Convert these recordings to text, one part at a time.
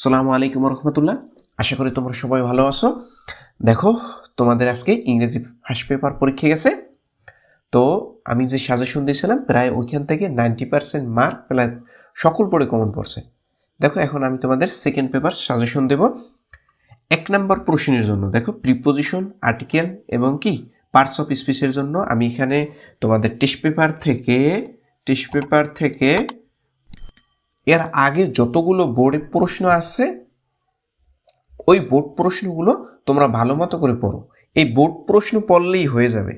সালামু আলাইকুম রহমতুল্লাহ। আশা করি তোমরা সবাই ভালো আছো। দেখো, তোমাদের আজকে ইংরেজি ফার্স্ট পেপার পরীক্ষা গেছে। তো আমি যে সাজেশন দিয়েছিলাম, প্রায় ওইখান থেকে নাইনটি পার্সেন্ট মার্ক প্রায় সকল পড়ে কমন পড়ছে। দেখো, এখন আমি তোমাদের সেকেন্ড পেপার সাজেশন দেব। এক নম্বর প্রশ্নের জন্য, দেখো প্রিপোজিশন আর্টিকেল এবং কি পার্টস অফ স্পিচের জন্য আমি এখানে তোমাদের টেস্ট পেপার থেকে টেস্ট পেপার থেকে এর আগে যতগুলো বোর্ডে প্রশ্ন আসছে, ওই বোর্ড প্রশ্নগুলো তোমরা ভালো মতো করে পড়ো। এই বোর্ড প্রশ্ন পড়লেই হয়ে যাবে।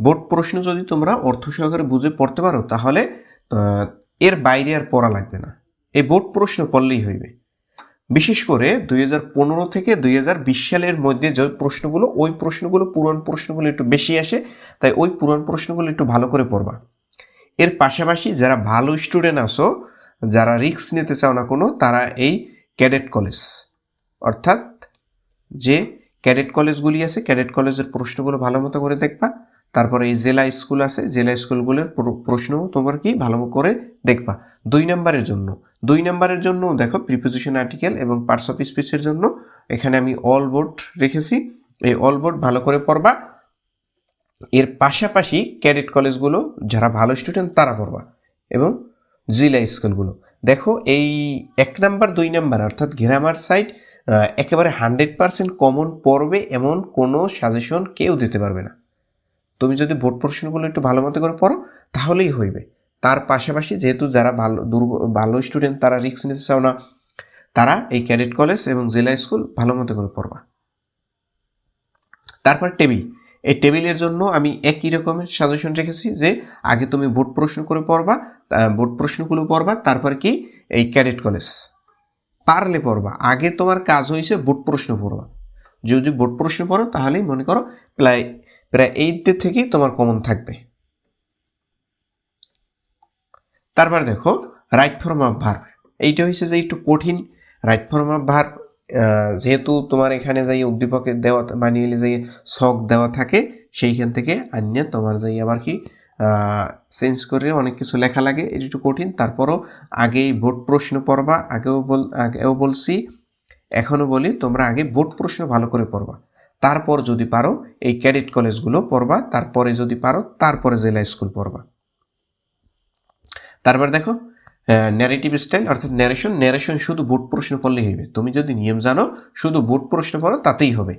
বোর্ড প্রশ্ন যদি তোমরা অর্থ সহকারে বুঝে পড়তে পারো, তাহলে এর বাইরে আর পড়া লাগবে না। এই বোর্ড প্রশ্ন পড়লেই হইবে। বিশেষ করে দুই হাজার পনেরো থেকে দুই হাজার বিশ সালের মধ্যে যে প্রশ্নগুলো, ওই প্রশ্নগুলো পুরান প্রশ্নগুলো একটু বেশি আসে, তাই ওই পুরান প্রশ্নগুলো একটু ভালো করে পড়বা। এর পাশাপাশি যারা ভালো স্টুডেন্ট আসো যারা রিস্ক নিতে চাও না কোনো, তারা এই ক্যাডেট কলেজ। অর্থাৎ যে ক্যাডেট কলেজগুলি আছে, ক্যাডেট কলেজের প্রশ্নগুলো ভালো মতো করে দেখবা, তারপরে এই জেলা স্কুল আছে, জেলা স্কুলগুলোর প্রশ্ন তোমার কি ভালো করে দেখবা। দুই নম্বরের জন্য, দুই নম্বরের জন্য দেখো প্রিপোজিশন আর্টিকেল এবং পার্টস অফ স্পিচের জন্য এখানে আমি অল বোর্ড রেখেছি, এই অল বোর্ড ভালো করে পড়বা। এর পাশাপাশি ক্যাডেট কলেজগুলো, যারা ভালো স্টুডেন্ট তারা পড়বা এবং জিলা স্কুলগুলো। দেখো এই এক নাম্বার, দুই নাম্বার, অর্থাৎ গ্রামার সাইড একেবারে হান্ড্রেড পার্সেন্ট কমন পড়বে এমন কোনো সাজেশন কেউ দিতে পারবে না। তুমি যদি বোর্ড প্রশ্নগুলো একটু ভালো মতো করে পড়ো, তাহলেই হইবে। তার পাশাপাশি যেহেতু যারা ভালো, দুর্ব, ভালো স্টুডেন্ট তারা রিস্ক নিতে চাও না, তারা এই ক্যাডেট কলেজ এবং জেলা স্কুল ভালো মতো করে পড়বা। তারপর টেবিল এই টেবিলের জন্য আমি একই রকমের সাজেশন রেখেছি যে আগে তুমি বোর্ড প্রশ্ন করে পড়বা বোর্ড প্রশ্নগুলো পড়বা, তারপর কি এই ক্যাডেট কলেজ পারলে পড়বা। আগে তোমার কাজ হয়েছে বোর্ড প্রশ্ন পড়বা। যদি বোর্ড প্রশ্ন পড়ো, তাহলেই মনে করো প্রায় প্রায় এইটদের থেকেই তোমার কমন থাকবে। তারপর দেখো রাইট ফর্ম অফ ভার্ব এইটা হচ্ছে যে একটু কঠিন রাইট ফর্ম অফ ভার্ব যেহেতু তোমার এখানে যাই উদ্দীপকে দেওয়া বানিয়ে নিলে যাই শখ দেওয়া থাকে, সেইখান থেকে আনিয়ে তোমার যাই আবার কি চেঞ্জ করে অনেক কিছু লেখা লাগে এটা একটু কঠিন। তারপরও আগেই বোর্ড প্রশ্ন পড়বা, আগেও বল, আগেও বলছি এখনও বলি, তোমরা আগে বোর্ড প্রশ্ন ভালো করে পড়বা। তারপর যদি পারো, এই ক্যাডেট কলেজগুলো পড়বা, তারপরে যদি পারো, তারপরে জেলা স্কুল পড়বা। তারপর দেখো ন্যারেটিভ স্টাইল অর্থাৎ ন্যারেশন ন্যারেশন শুধু বোর্ড প্রশ্ন করলেই হবে তুমি যদি নিয়ম জানো, শুধু বোর্ড প্রশ্ন পড়ো তাতেই হবে।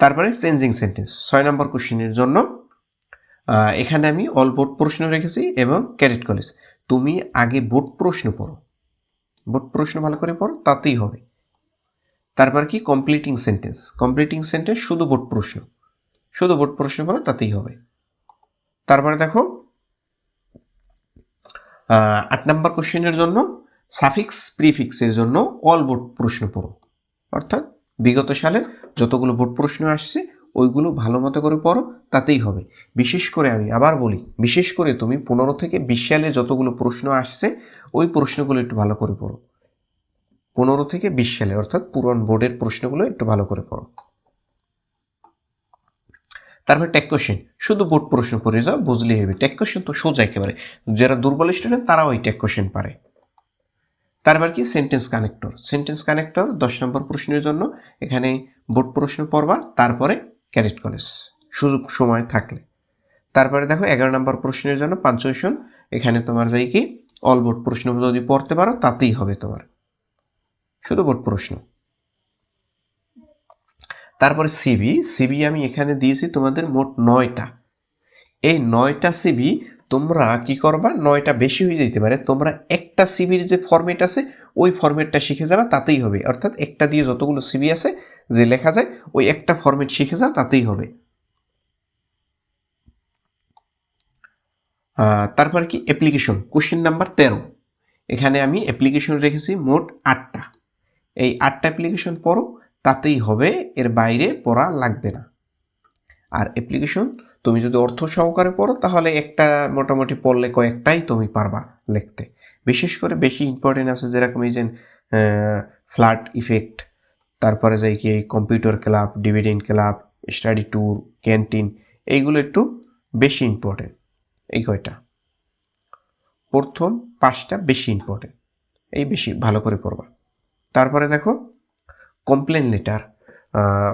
তারপরে চেঞ্জিং সেন্টেন্স ছয় নম্বর কোশ্চেনের জন্য এখানে আমি অল বোর্ড প্রশ্ন রেখেছি এবং ক্যাডেট কলেজ তুমি আগে বোর্ড প্রশ্ন পড়ো। বোর্ড প্রশ্ন ভালো করে পড়ো, তাতেই হবে। তারপর কি? কমপ্লিটিং সেন্টেন্স কমপ্লিটিং সেন্টেন্স শুধু বোর্ড প্রশ্ন। শুধু বোর্ড প্রশ্ন পড়ো, তাতেই হবে। তারপরে দেখো আট নম্বর কোশ্চেনের জন্য সাফিক্স প্রিফিক্সের জন্য অল বোর্ড প্রশ্ন পড়ো। অর্থাৎ বিগত সালের যতগুলো বোর্ড প্রশ্ন আসছে, ওইগুলো ভালো মতো করে পড়ো, তাতেই হবে। বিশেষ করে আমি আবার বলি, বিশেষ করে তুমি পনেরো থেকে বিশ সালে যতগুলো প্রশ্ন আসছে, ওই প্রশ্নগুলো একটু ভালো করে পড়ো। পনেরো থেকে বিশ সালে, অর্থাৎ পুরান বোর্ডের প্রশ্নগুলো একটু ভালো করে পড়ো। তারপর টেক কোশ্চেন শুধু বোর্ড প্রশ্ন করে যাও, বুঝলেই হবে। টেক কোশ্চেন তো সোজা একেবারে। যারা দুর্বল স্টুডেন্ট তারাও ওই টেক কোশ্চেন পারে। তারপর কি? সেন্টেন্স কানেক্টর সেন্টেন্স কানেক্টর দশ নম্বর প্রশ্নের জন্য এখানে বোর্ড প্রশ্ন পড়বা, তারপরে ক্যাডেট কলেজ সুযোগ, সময় থাকলে। তারপরে দেখো, এগারো নম্বর প্রশ্নের জন্য পাঞ্চুয়েশন এখানে তোমার যাই কি? অল বোর্ড প্রশ্ন যদি পড়তে পারো, তাতেই হবে তোমার। শুধু বোর্ড প্রশ্ন। তারপরে সিবি সিবি আমি এখানে দিয়েছি তোমাদের মোট নয়টা। এই নয়টা সিবি তোমরা কি করবা? নয়টা বেশি হয়ে যেতে পারে। তোমরা একটা সিবির যে ফরম্যাট আছে, ওই ফরম্যাটটা শিখে যাবা, তাতেই হবে। অর্থাৎ একটা দিয়ে যতগুলো সিবি আছে, যে লেখা যায়, ওই একটা ফরম্যাট শিখে যাও, তাতেই হবে। তারপর কি? অ্যাপ্লিকেশন কোশ্চেন নাম্বার তেরো। এখানে আমি অ্যাপ্লিকেশন রেখেছি মোট আটটা। এই আটটা অ্যাপ্লিকেশন পড়ো। তাতেই হবে, এর বাইরে পড়া লাগবে না। আর অ্যাপ্লিকেশন তুমি যদি অর্থ সহকারে পড়ো, তাহলে একটা মোটামুটি পড়লে কয়েকটাই তুমি পারবা লিখতে। বিশেষ করে বেশি ইম্পর্টেন্ট আছে যেরকম এই যে ফ্ল্যাট ইফেক্ট তারপরে যাই কি computer club dividend club study tour canteen এইগুলো একটু বেশি ইম্পর্টেন্ট এই কয়টা। প্রথম পাঁচটা বেশি ইম্পর্টেন্ট এই বেশি ভালো করে পড়বা। তারপরে দেখো কমপ্লেন লেটার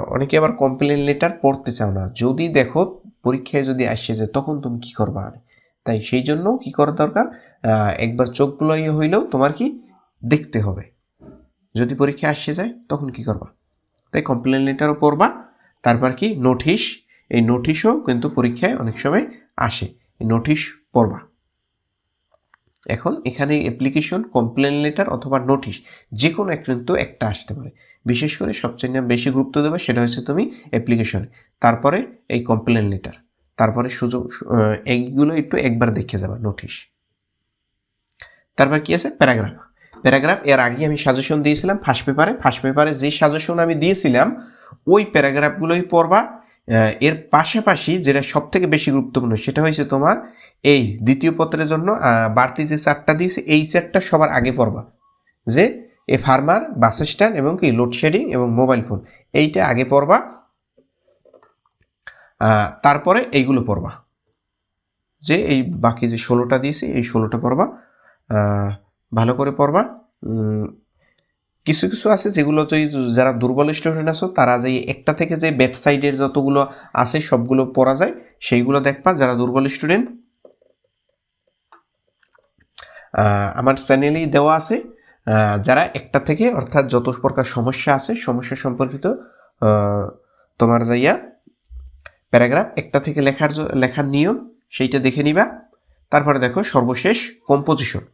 অনেকে আবার কমপ্লেন লেটার পড়তে চাও না। যদি দেখো পরীক্ষায় যদি আসে যে তখন তুমি কি করবা? তাই সেই জন্য কি করা দরকার? একবার চোখগুলো ইয়ে হইলেও তোমার কি দেখতে হবে। যদি পরীক্ষা আসে যায়, তখন কি করবা? তাই কমপ্লেন লেটারও পড়বা। তারপর কি? নোটিশ এই নোটিশও কিন্তু পরীক্ষায় অনেক সময় আসে। এই নোটিশ পড়বা। এখন এখানে অ্যাপ্লিকেশন কমপ্লেন লেটার অথবা নোটিশ যে কোনো কিন্তু একটা আসতে পারে। বিশেষ করে সবচেয়ে বেশি গুরুত্ব দেবে সেটা হচ্ছে তুমি অ্যাপ্লিকেশন তারপরে এই কমপ্লেন লেটার তারপরে সুযোগ এইগুলো একটু একবার দেখে যাবে নোটিশ তারপর কি আছে? প্যারাগ্রাফ প্যারাগ্রাফ এর আগে আমি সাজেশন দিয়েছিলাম ফার্স্ট পেপারে ফার্স্ট পেপারে যে সাজেশন আমি দিয়েছিলাম, ওই প্যারাগ্রাফগুলোই পড়বা। এর পাশাপাশি যেটা সব থেকে বেশি গুরুত্বপূর্ণ সেটা হয়েছে তোমার এই দ্বিতীয় পত্রের জন্য বাড়তি যে চারটা দিয়েছে, এই চারটা সবার আগে পড়বা। যে এ ফার্মার, বাস স্ট্যান্ড এবং কি লোডশেডিং এবং মোবাইল ফোন, এইটা আগে পড়বা। তারপরে এইগুলো পড়বা। যে এই বাকি যে ষোলোটা দিয়েছি, এই ষোলোটা পড়বা। ভালো করে পড়বা। কিছু কিছু আছে যেগুলো যে যারা দুর্বল স্টুডেন্ট আছো, তারা যে একটা থেকে যে ওয়েবসাইটের যতগুলো আছে, সবগুলো পড়া যায়, সেইগুলো দেখবা। যারা দুর্বল স্টুডেন্ট আমার চ্যানেলেই দেওয়া আছে। যারা একটা থেকে অর্থাৎ যত প্রকার সমস্যা আছে, সমস্যা সম্পর্কিত তোমার যাইয়া প্যারাগ্রাফ, একটা থেকে লেখার লেখার নিয়ম, সেইটা দেখে নিবা। তারপরে দেখো সর্বশেষ কম্পোজিশন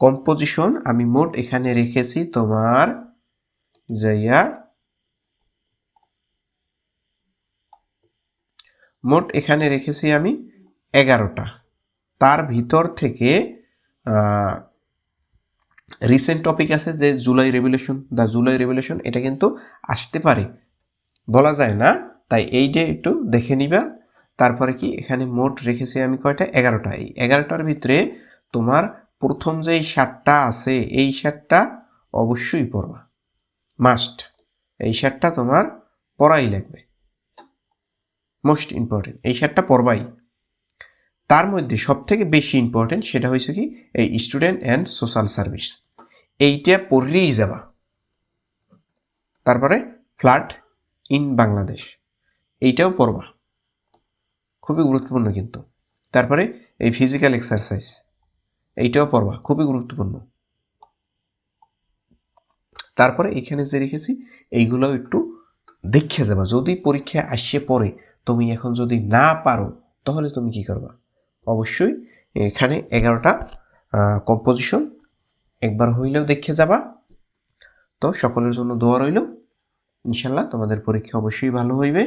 কম্পোজিশন আমি মোট এখানে রেখেছি তোমার যাইয়া মোট এখানে রেখেছি আমি এগারোটা। তার ভিতর থেকে রিসেন্ট টপিক আছে যে July revolution the July revolution এটা কিন্তু আসতে পারে। বলা যায় না, তাই এইটা একটু দেখে নিবা। তারপরে কি, এখানে মোট রেখেছি আমি কয়টা? এগারোটা। এই এগারোটার ভিতরে তোমার প্রথম যে এই সাতটা আছে, এই সাতটা অবশ্যই পড়বা। মাস্ট এই সাতটা তোমার পড়াই লাগবে। মোস্ট ইম্পর্টেন্ট এই সাতটা পড়বাই। তার মধ্যে সব থেকে বেশি ইম্পর্টেন্ট সেটা হয়েছে কি? এই স্টুডেন্ট অ্যান্ড সোশ্যাল সার্ভিস এইটা পড়লেই যাবা। তারপরে ফ্লাড ইন বাংলাদেশ। এইটাও পড়বা। খুবই গুরুত্বপূর্ণ কিন্তু। তারপরে এই ফিজিক্যাল এক্সারসাইজ এইটাও পড়বা। খুবই গুরুত্বপূর্ণ। তারপরে এখানে যে রেখেছি এইগুলোও একটু দেখে যাবা। যদি পরীক্ষায় আসছে পরে, তুমি এখন যদি না পারো, তাহলে তুমি কি করবা? অবশ্যই এখানে এগারোটা কম্পোজিশন একবার হইলেও দেখে যাবা। তো সকলের জন্য দোয়া রইল। ইনশাল্লাহ তোমাদের পরীক্ষা অবশ্যই ভালো হইবে।